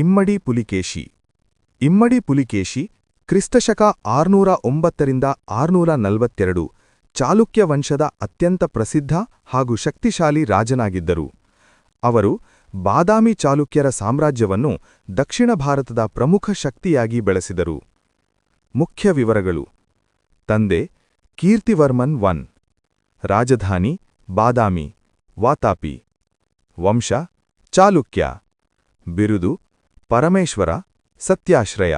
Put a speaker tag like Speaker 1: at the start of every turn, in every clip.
Speaker 1: ಇಮ್ಮಡಿ ಪುಲಿಕೇಶಿ. ಇಮ್ಮಡಿ ಪುಲಿಕೇಶಿ ಕ್ರಿಸ್ತಶಕ ಆರ್ನೂರ ಒಂಬತ್ತರಿಂದ ಆರ್ನೂರ ನಲವತ್ತೆರಡು ಚಾಲುಕ್ಯ ವಂಶದ ಅತ್ಯಂತ ಪ್ರಸಿದ್ಧ ಹಾಗೂ ಶಕ್ತಿಶಾಲಿ ರಾಜನಾಗಿದ್ದರು. ಅವರು ಬಾದಾಮಿ ಚಾಲುಕ್ಯರ ಸಾಮ್ರಾಜ್ಯವನ್ನು ದಕ್ಷಿಣ ಭಾರತದ ಪ್ರಮುಖ ಶಕ್ತಿಯಾಗಿ ಬೆಳೆಸಿದರು. ಮುಖ್ಯ ವಿವರಗಳು. ತಂದೆ ಕೀರ್ತಿವರ್ಮನ್ ಒನ್. ರಾಜಧಾನಿ ಬಾದಾಮಿ. ವಾತಾಪಿ. ವಂಶ ಚಾಲುಕ್ಯ. ಬಿರುದು ಪರಮೇಶ್ವರ, ಸತ್ಯಾಶ್ರಯ.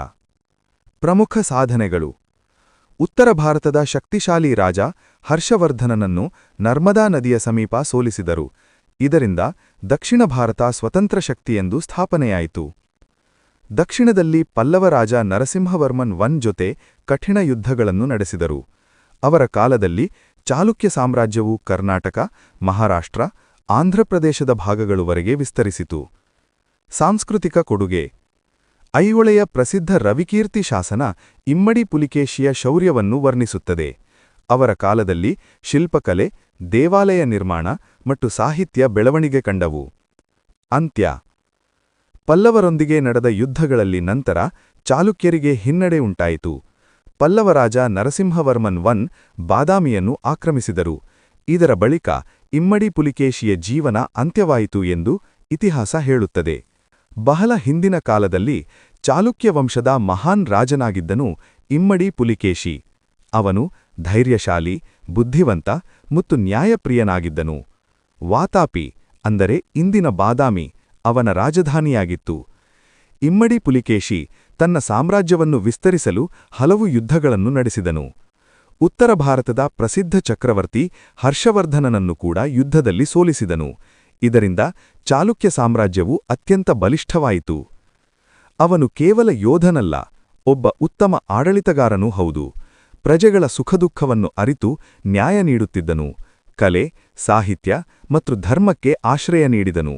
Speaker 1: ಪ್ರಮುಖ ಸಾಧನೆಗಳು. ಉತ್ತರ ಭಾರತದ ಶಕ್ತಿಶಾಲಿ ರಾಜ ಹರ್ಷವರ್ಧನನನ್ನು ನರ್ಮದಾ ನದಿಯ ಸಮೀಪ ಸೋಲಿಸಿದರು. ಇದರಿಂದ ದಕ್ಷಿಣ ಭಾರತ ಸ್ವತಂತ್ರ ಶಕ್ತಿಯೆಂದು ಸ್ಥಾಪನೆಯಾಯಿತು. ದಕ್ಷಿಣದಲ್ಲಿ ಪಲ್ಲವ ರಾಜ ನರಸಿಂಹವರ್ಮನ್ ಒನ್ ಜೊತೆ ಕಠಿಣ ಯುದ್ಧಗಳನ್ನು ನಡೆಸಿದರು. ಅವರ ಕಾಲದಲ್ಲಿ ಚಾಲುಕ್ಯ ಸಾಮ್ರಾಜ್ಯವು ಕರ್ನಾಟಕ, ಮಹಾರಾಷ್ಟ್ರ ಆಂಧ್ರಪ್ರದೇಶದ ಭಾಗಗಳವರೆಗೆ ವಿಸ್ತರಿಸಿತು. ಸಾಂಸ್ಕೃತಿಕ ಕೊಡುಗೆ. ಐಹೊಳೆಯ ಪ್ರಸಿದ್ಧ ರವಿಕೀರ್ತಿ ಶಾಸನ ಇಮ್ಮಡಿ ಪುಲಿಕೇಶಿಯ ಶೌರ್ಯವನ್ನು ವರ್ಣಿಸುತ್ತದೆ. ಅವರ ಕಾಲದಲ್ಲಿ ಶಿಲ್ಪಕಲೆ, ದೇವಾಲಯ ನಿರ್ಮಾಣ ಮತ್ತು ಸಾಹಿತ್ಯ ಬೆಳವಣಿಗೆ ಕಂಡವು. ಅಂತ್ಯ. ಪಲ್ಲವರೊಂದಿಗೆ ನಡೆದ ಯುದ್ಧಗಳಲ್ಲಿ ನಂತರ ಚಾಲುಕ್ಯರಿಗೆ ಹಿನ್ನಡೆ ಉಂಟಾಯಿತು. ಪಲ್ಲವರಾಜ ನರಸಿಂಹವರ್ಮನ್ ಒನ್ ಬಾದಾಮಿಯನ್ನು ಆಕ್ರಮಿಸಿದರು. ಇದರ ಬಳಿಕ ಇಮ್ಮಡಿ ಪುಲಿಕೇಶಿಯ ಜೀವನ ಅಂತ್ಯವಾಯಿತು ಎಂದು ಇತಿಹಾಸ ಹೇಳುತ್ತದೆ. ಬಹಳ ಹಿಂದಿನ ಕಾಲದಲ್ಲಿ ಚಾಲುಕ್ಯ ವಂಶದ ಮಹಾನ್ ರಾಜನಾಗಿದ್ದನು ಇಮ್ಮಡಿ ಪುಲಿಕೇಶಿ. ಅವನು ಧೈರ್ಯಶಾಲಿ, ಬುದ್ಧಿವಂತ ಮತ್ತು ನ್ಯಾಯಪ್ರಿಯನಾಗಿದ್ದನು. ವಾತಾಪಿ ಅಂದರೆ ಇಂದಿನ ಬಾದಾಮಿ, ಅವನ ರಾಜಧಾನಿಯಾಗಿತ್ತು. ಇಮ್ಮಡಿ ಪುಲಿಕೇಶಿ ತನ್ನ ಸಾಮ್ರಾಜ್ಯವನ್ನು ವಿಸ್ತರಿಸಲು ಹಲವು ಯುದ್ಧಗಳನ್ನು ನಡೆಸಿದನು. ಉತ್ತರ ಭಾರತದ ಪ್ರಸಿದ್ಧ ಚಕ್ರವರ್ತಿ ಹರ್ಷವರ್ಧನನನ್ನು ಕೂಡ ಯುದ್ಧದಲ್ಲಿ ಸೋಲಿಸಿದನು. ಇದರಿಂದ ಚಾಲುಕ್ಯ ಸಾಮ್ರಾಜ್ಯವು ಅತ್ಯಂತ ಬಲಿಷ್ಠವಾಯಿತು. ಅವನು ಕೇವಲ ಯೋಧನಲ್ಲ, ಒಬ್ಬ ಉತ್ತಮ ಆಡಳಿತಗಾರನೂ ಹೌದು. ಪ್ರಜೆಗಳ ಸುಖದುಃಖವನ್ನು ಅರಿತು ನ್ಯಾಯ ನೀಡುತ್ತಿದ್ದನು. ಕಲೆ, ಸಾಹಿತ್ಯ ಮತ್ತು ಧರ್ಮಕ್ಕೆ ಆಶ್ರಯ ನೀಡಿದನು.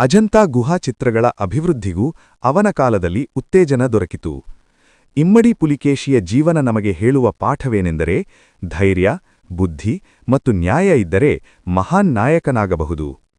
Speaker 1: ಅಜಂತಾ ಗುಹಾ ಚಿತ್ರಗಳ ಅಭಿವೃದ್ಧಿಗೂ ಅವನ ಕಾಲದಲ್ಲಿ ಉತ್ತೇಜನ ದೊರಕಿತು. ಇಮ್ಮಡಿ ಪುಲಿಕೇಶಿಯ ಜೀವನ ನಮಗೆ ಹೇಳುವ ಪಾಠವೇನೆಂದರೆ ಧೈರ್ಯ, ಬುದ್ಧಿ ಮತ್ತು ನ್ಯಾಯ ಇದ್ದರೆ ಮಹಾನ್ ನಾಯಕನಾಗಬಹುದು.